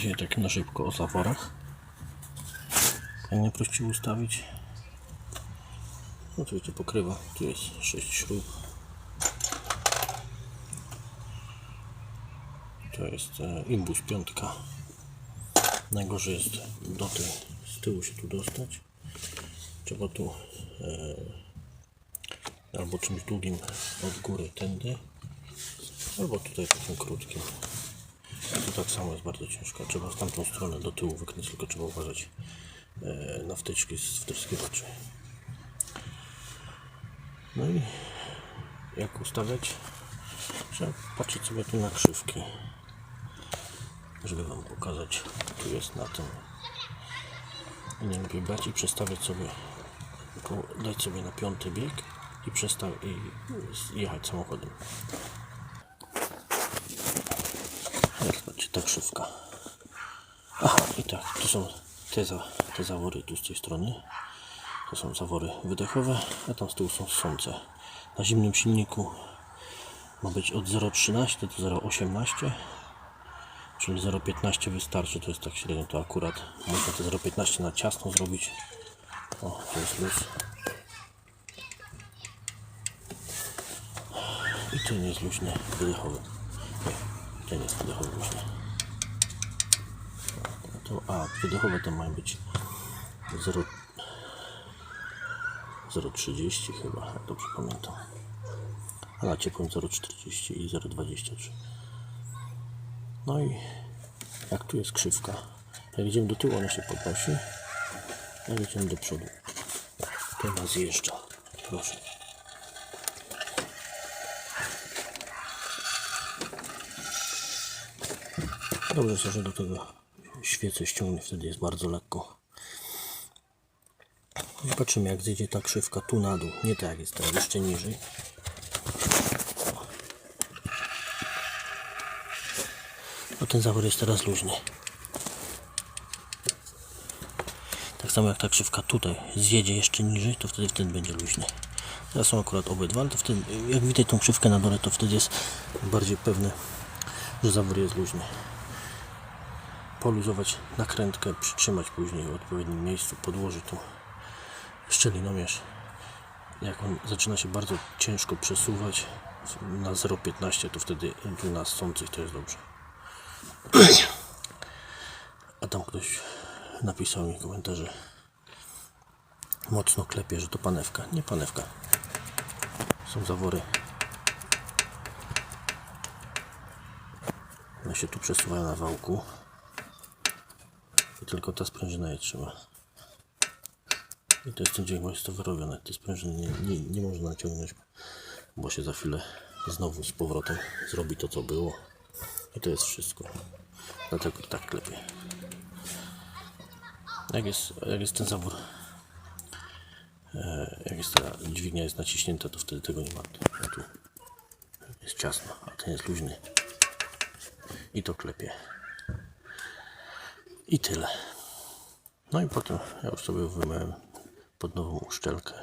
Dzisiaj tak na szybko o zaworach. Jak najprościej ustawić. Oczywiście pokrywa. Tu jest 6 śrub. To jest e, imbus piątka. Najgorzej jest do tej, z tyłu się tu dostać. Trzeba tu e, albo czymś długim od góry tędy, albo tutaj takim krótkim. Tu tak samo jest bardzo ciężko. Trzeba w tamtą stronę do tyłu wykręcić, tylko trzeba uważać e, na wtyczki z wtryskiwaczy. No i jak ustawiać? Trzeba patrzeć sobie tu na krzywki, żeby Wam pokazać. Tu jest na tym. I nie lepiej brać i przestawiać sobie, dać sobie na piąty bieg i przestaw i jechać samochodem. Jak ta krzywka. Aha, i tak, tu są te, za, te zawory tu z tej strony. To są zawory wydechowe, a tam z tyłu są sące. Na zimnym silniku ma być od 0,13 do 0,18 czyli 0,15 wystarczy, to jest tak średnio, to akurat można te 0,15 na ciasno zrobić. O, to jest luz. I ten jest luźny, wydechowy. Nie, ten jest wydechowy luźny. To, a wydechowe to mają być 0 0,30 chyba, jak dobrze pamiętam. A na ciepłym 0,40 i 0,23. No i jak tu jest krzywka, jak idziemy do tyłu, ona się podnosi, jak idziemy do przodu, to ona zjeżdża. Proszę. Dobrze że do tego świecę ściągnie, wtedy jest bardzo lekko. Patrzymy jak zjedzie ta krzywka tu na dół, nie tak jak jest teraz, jeszcze niżej. No ten zawór jest teraz luźny. Tak samo jak ta krzywka tutaj zjedzie jeszcze niżej, to wtedy wtedy będzie luźny. Teraz są akurat obydwa, ale to wtedy, jak widać tą krzywkę na dole, to wtedy jest bardziej pewne, że zawór jest luźny. Poluzować nakrętkę, przytrzymać później w odpowiednim miejscu, podłożyć tu szczelinomierz. Jak on zaczyna się bardzo ciężko przesuwać na 0,15 to wtedy tu na sących to jest dobrze. A tam ktoś napisał mi komentarze mocno klepie, że to panewka. Nie panewka. Są zawory. One się tu przesuwają na wałku. I tylko ta sprężyna je trzyma. I to jest ten dźwięk, bo jest to wyrobione. Te sprężyny nie, nie, nie można naciągnąć, bo się za chwilę znowu z powrotem zrobi to, co było. I to jest wszystko. Dlatego tak klepie. Jak jest, jak jest ten zawór, e, jak jest ta dźwignia jest naciśnięta, to wtedy tego nie ma. Tu jest ciasno, a ten jest luźny. I to klepie. I tyle. No i potem ja już sobie wymyłem pod nową uszczelkę.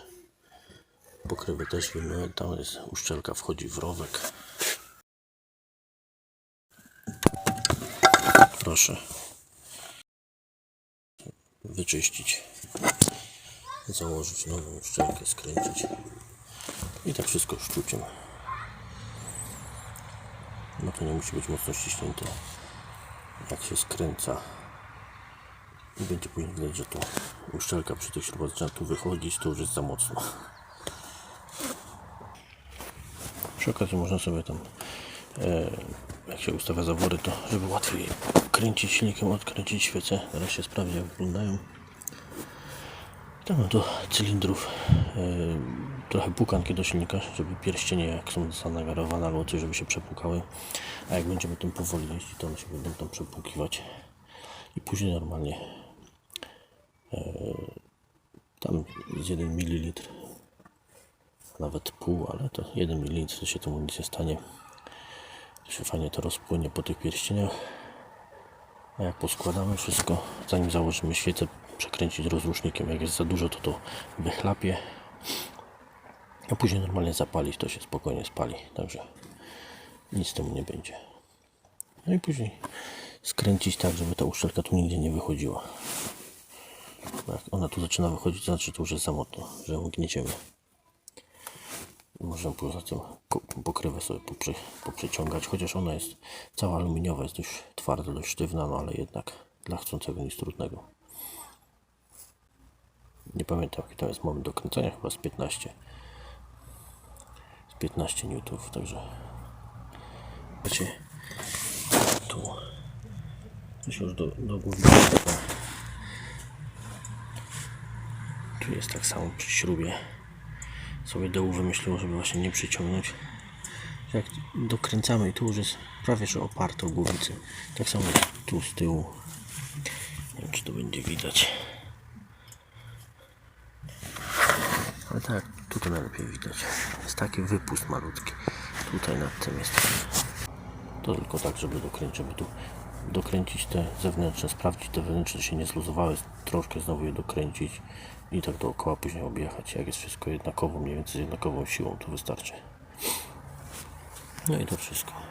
Pokrywy też wymyłem. Tam jest uszczelka, wchodzi w rowek. Proszę wyczyścić, założyć nową uszczelkę, skręcić i tak wszystko szczuciem. No to nie musi być mocno ściśnięte. Jak się skręca i będzie później widać, że to uszczelka przy tych śrubach zaczyna tu wychodzić, to już jest za mocno. Przy okazji można sobie tam, e, jak się ustawia zawory, to żeby łatwiej kręcić silnikiem, odkręcić świece. Teraz się sprawdzi, jak wyglądają. Tam do cylindrów e, trochę pukanki do silnika, żeby pierścienie jak są zanagarowane albo coś, żeby się przepukały. A jak będziemy tym powoli jeździć, to one się będą tam przepukiwać. I później normalnie tam jest 1 ml nawet pół, ale to 1 ml to się temu nic nie stanie. To się fajnie to rozpłynie po tych pierścieniach. A jak poskładamy wszystko, zanim założymy świecę, przekręcić rozrusznikiem. Jak jest za dużo, to to wychlapie. A później normalnie zapalić, to się spokojnie spali. Także nic temu nie będzie. No i później skręcić tak, żeby ta uszczelka tu nigdzie nie wychodziła. Jak ona tu zaczyna wychodzić, to znaczy to już jest za mocno, że ją gnieciemy. Można poza tym pokrywę sobie poprze, poprzeciągać, chociaż ona jest cała aluminiowa, jest dość twarda, dość sztywna, no ale jednak dla chcącego nic trudnego. Nie pamiętam jaki to jest moment do kręcenia, chyba z 15. Z 15 newtów, także tu to się już do, do góry tu jest tak samo przy śrubie? Sobie dołu wymyśliło, żeby właśnie nie przyciągnąć. Jak dokręcamy tu już jest prawie że oparte o głowicy. Tak samo tu z tyłu. Nie wiem czy to będzie widać. Ale tak, tutaj najlepiej widać. Jest taki wypust malutki. Tutaj nad tym jest. To tylko tak, żeby dokręcić, żeby tu dokręcić te zewnętrzne, sprawdzić te wewnętrzne się nie zluzowały, troszkę znowu je dokręcić i tak dookoła później objechać. Jak jest wszystko jednakowo, mniej więcej z jednakową siłą, to wystarczy. No i to wszystko.